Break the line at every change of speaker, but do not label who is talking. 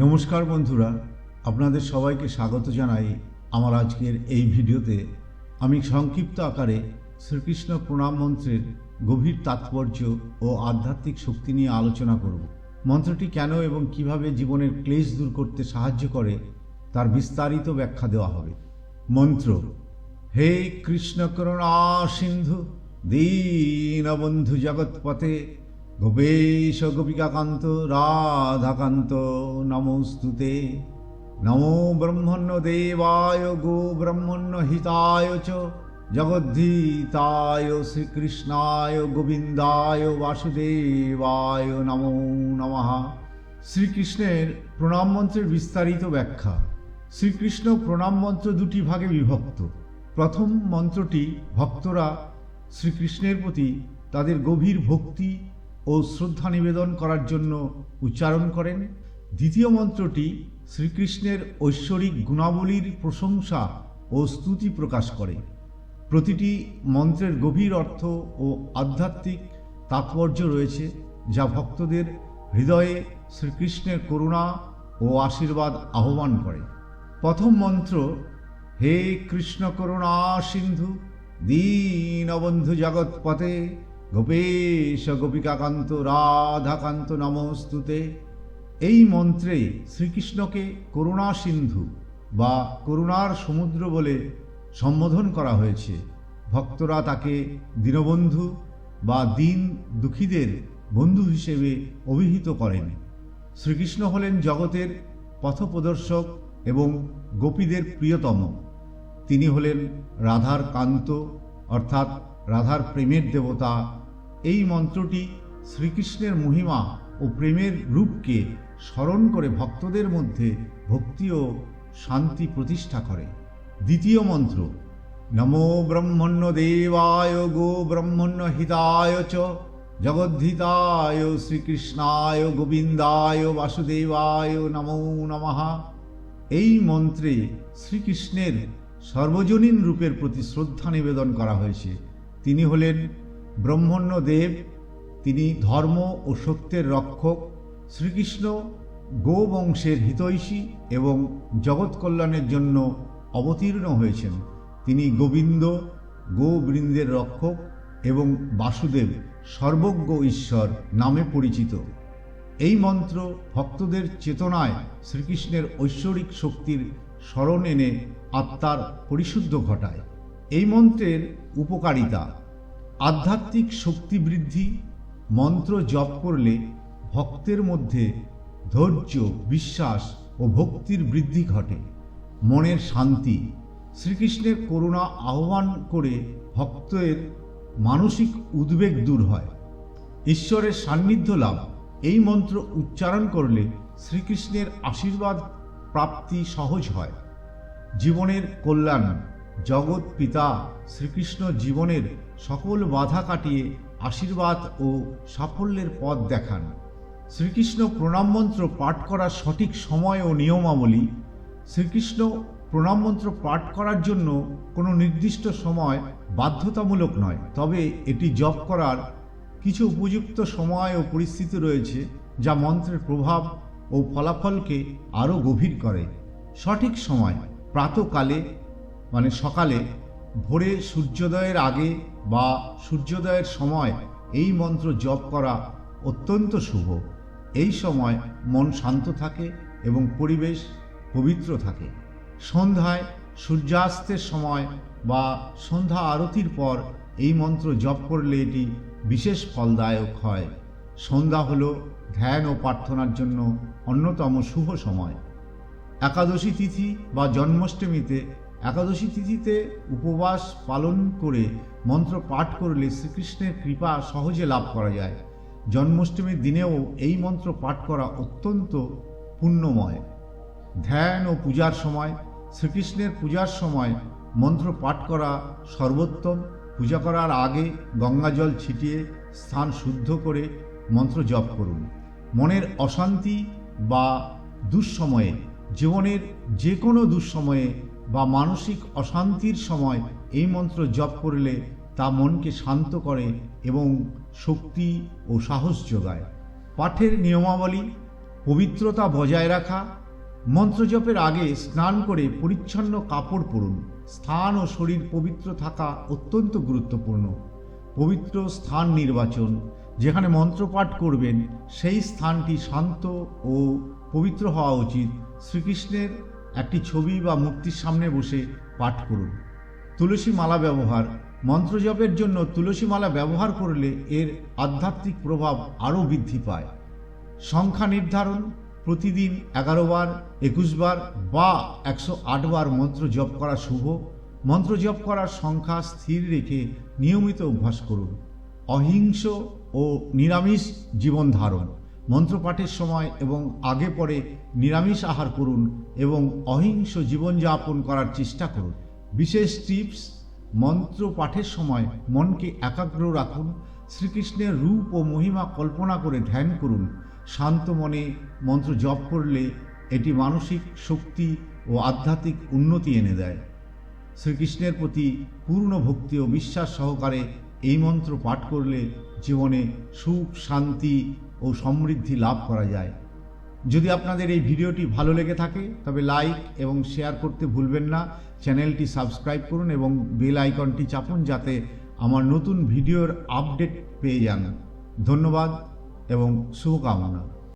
নমস্কার বন্ধুরা, আপনাদের সবাইকে স্বাগত জানাই আমার আজকের এই ভিডিওতে। আমি সংক্ষিপ্ত আকারে শ্রীকৃষ্ণ প্রণাম মন্ত্রের গভীর তাৎপর্য ও আধ্যাত্মিক শক্তি নিয়ে আলোচনা করব। মন্ত্রটি কেন এবং কীভাবে জীবনের ক্লেশ দূর করতে সাহায্য করে, তার বিস্তারিত ব্যাখ্যা দেওয়া হবে। মন্ত্র, হে কৃষ্ণ করুণা সিন্ধু, দীনবন্ধু জগৎপথে গোপেশ গোপিকাকান্ত, রাধাকান্ত, নমস্তুতে। নমো ব্রহ্মণ্য দেবায়, গো ব্রহ্মণ্য হিতায় চ। জগদ্ধিতায়, শ্রীকৃষ্ণায়, গোবিন্দায়, বাসুদেবায় নমো নমঃ। শ্রীকৃষ্ণের প্রণাম মন্ত্রের বিস্তারিত ব্যাখ্যা। শ্রীকৃষ্ণ প্রণাম মন্ত্র দুটি ভাগে বিভক্ত। প্রথম মন্ত্রটি ভক্তরা শ্রীকৃষ্ণের প্রতি তাদের গভীর ভক্তি ও শ্রদ্ধা নিবেদন করার জন্য উচ্চারণ করেন। দ্বিতীয় মন্ত্রটি শ্রীকৃষ্ণের ঐশ্বরিক গুণাবলীর প্রশংসা ও স্তুতি প্রকাশ করে। প্রতিটি মন্ত্রের গভীর অর্থ ও আধ্যাত্মিক তাৎপর্য রয়েছে, যা ভক্তদের হৃদয়ে শ্রীকৃষ্ণের করুণা ও আশীর্বাদ আহ্বান করে। প্রথম মন্ত্র, হে কৃষ্ণ করুণা সিন্ধু, দীনবন্ধু জগৎপথে গোপেশ গোপিকাকান্ত, রাধাকান্ত নমস্তুতে এই মন্ত্রে শ্রীকৃষ্ণকে করুণা সিন্ধু বা করুণার সমুদ্র বলে সম্বোধন করা হয়েছে। ভক্তরা তাকে দীনবন্ধু বা দিন দুঃখীদের বন্ধু হিসেবে অভিহিত করেন। শ্রীকৃষ্ণ হলেন জগতের পথপ্রদর্শক এবং গোপীদের প্রিয়তম। তিনি হলেন রাধার কান্ত, অর্থাৎ রাধার প্রেমের দেবতা এই মন্ত্রটি শ্রীকৃষ্ণের মহিমা ও প্রেমের রূপকে স্মরণ করে ভক্তদের মধ্যে ভক্তি ও শান্তি প্রতিষ্ঠা করে। দ্বিতীয় মন্ত্র, নমো ব্রহ্মণ্য দেবায়, গো ব্রহ্মণ্য হিতায় চ, জগদ্ধিতায়, শ্রীকৃষ্ণায়, গোবিন্দায়, বাসুদেবায় নমো নমঃ। এই মন্ত্রে শ্রীকৃষ্ণের সর্বজনীন রূপের প্রতি শ্রদ্ধা নিবেদন করা হয়েছে। তিনি হলেন ব্রহ্মণ্য দেব তিনি ধর্ম ও সত্যের রক্ষক, শ্রীকৃষ্ণ গোবংশের হিতৈষী এবং জগৎ কল্যাণের জন্য অবতীর্ণ হয়েছেন। তিনি গোবিন্দ, গোবৃন্দের রক্ষক এবং বাসুদেব সর্বজ্ঞ ঈশ্বর নামে পরিচিত। এই মন্ত্র ভক্তদের চেতনায় শ্রীকৃষ্ণের ঐশ্বরিক শক্তির স্মরণ এনে আত্মার পরিশুদ্ধ ঘটায়। এই মন্ত্রের উপকারিতা আধ্যাত্মিক শক্তি বৃদ্ধি, মন্ত্র জপ করলে ভক্তের মধ্যে ধৈর্য, বিশ্বাস ও ভক্তির বৃদ্ধি ঘটে। মনের শান্তি, শ্রীকৃষ্ণের করুণা আহ্বান করে ভক্তের মানসিক উদ্বেগ দূর হয়। ঈশ্বরের সান্নিধ্য লাভ। এই মন্ত্র উচ্চারণ করলে শ্রীকৃষ্ণের আশীর্বাদ প্রাপ্তি সহজ হয়। জীবনের কল্যাণ, জগৎ পিতা শ্রীকৃষ্ণ জীবনের সকল বাধা কাটিয়ে আশীর্বাদ ও সাফল্যের পথ দেখান। শ্রীকৃষ্ণ প্রণাম মন্ত্র পাঠ করার সঠিক সময় ও নিয়মাবলী, শ্রীকৃষ্ণ প্রণাম মন্ত্র পাঠ করার জন্য কোনো নির্দিষ্ট সময় বাধ্যতামূলক নয়, তবে এটি জপ করার কিছু উপযুক্ত সময় ও পরিস্থিতি রয়েছে যা মন্ত্রের প্রভাব ও ফলাফলকে আরও গভীর করে। সঠিক সময়, প্রাতকালে মানে সকালে ভোরে সূর্যোদয়ের আগে বা সূর্যোদয়ের সময় এই মন্ত্র জপ করা অত্যন্ত শুভ। এই সময় মন শান্ত থাকে এবং পরিবেশ পবিত্র থাকে। সন্ধ্যায় সূর্যাস্তের সময় বা সন্ধ্যা আরতির পর এই মন্ত্র জপ করলে এটি বিশেষ ফলদায়ক হয়। সন্ধ্যা হল ধ্যান ও প্রার্থনার জন্য অন্যতম শুভ সময়। একাদশী তিথি বা জন্মাষ্টমীতে একাদশী তিথিতে উপবাস পালন করে মন্ত্র পাঠ করলে শ্রীকৃষ্ণের কৃপা সহজে লাভ করা যায়। জন্মাষ্টমীর দিনেও এই মন্ত্র পাঠ করা অত্যন্ত পুণ্যময়। ধ্যান ও পূজার সময়, শ্রীকৃষ্ণের পূজার সময় মন্ত্র পাঠ করা সর্বোত্তম। পূজা করার আগে গঙ্গাজল ছিটিয়ে স্থান শুদ্ধ করে মন্ত্র জপ করুন। মনের অশান্তি বা দুঃসময়ে, জীবনের যে কোনো দুঃসময়ে বা মানসিক অশান্তির সময় এই মন্ত্র জপ করলে তা মনকে শান্ত করে এবং শক্তি ও সাহস যোগায়। পাঠের নিয়মাবলী, পবিত্রতা বজায় রাখা, মন্ত্রজপের আগে স্নান করে পরিচ্ছন্ন কাপড় পরুন। স্থান ও শরীর পবিত্র থাকা অত্যন্ত গুরুত্বপূর্ণ। পবিত্র স্থান নির্বাচন, যেখানে মন্ত্রপাঠ করবেন, সেই স্থানটি শান্ত ও পবিত্র হওয়া উচিত। শ্রীকৃষ্ণের একটি ছবি বা মূর্তির সামনে বসে পাঠ করুন। তুলসী মালা ব্যবহার। মন্ত্রজপের জন্য তুলসী মালা ব্যবহার করলে এর আধ্যাত্মিক প্রভাব আরও বৃদ্ধি পায়। সংখ্যা নির্ধারণ, প্রতিদিন এগারো বার, একুশ বার বা একশো আট বার মন্ত্র জপ করা শুভ। মন্ত্র জপ করার সংখ্যা স্থির রেখে নিয়মিত অভ্যাস করুন। অহিংস ও নিরামিষ জীবন ধারণ। মন্ত্রপাঠের সময় এবং আগে পরে নিরামিষ আহার করুন এবং অহিংস জীবনযাপন করার চেষ্টা করুন। বিশেষ টিপস মন্ত্র পাঠের সময় মনকে একাগ্র রাখুন, শ্রীকৃষ্ণের রূপ ও মহিমা কল্পনা করে ধ্যান করুন। শান্ত মনে মন্ত্র জপ করলে এটি মানসিক শক্তি ও আধ্যাত্মিক উন্নতি এনে দেয়। শ্রীকৃষ্ণের প্রতি পূর্ণ ভক্তি ও বিশ্বাস সহকারে এই মন্ত্র পাঠ করলে জীবনে সুখ, শান্তি ও সমৃদ্ধি লাভ করা যায়। যদি আপনাদের এই ভিডিওটি ভালো লেগে থাকে, তবে লাইক এবং শেয়ার করতে ভুলবেন না। চ্যানেলটি সাবস্ক্রাইব করুন এবং বেল আইকনটি চাপুন যাতে আমার নতুন ভিডিওর আপডেট পেয়ে যান। ধন্যবাদ এবং শুভকামনা।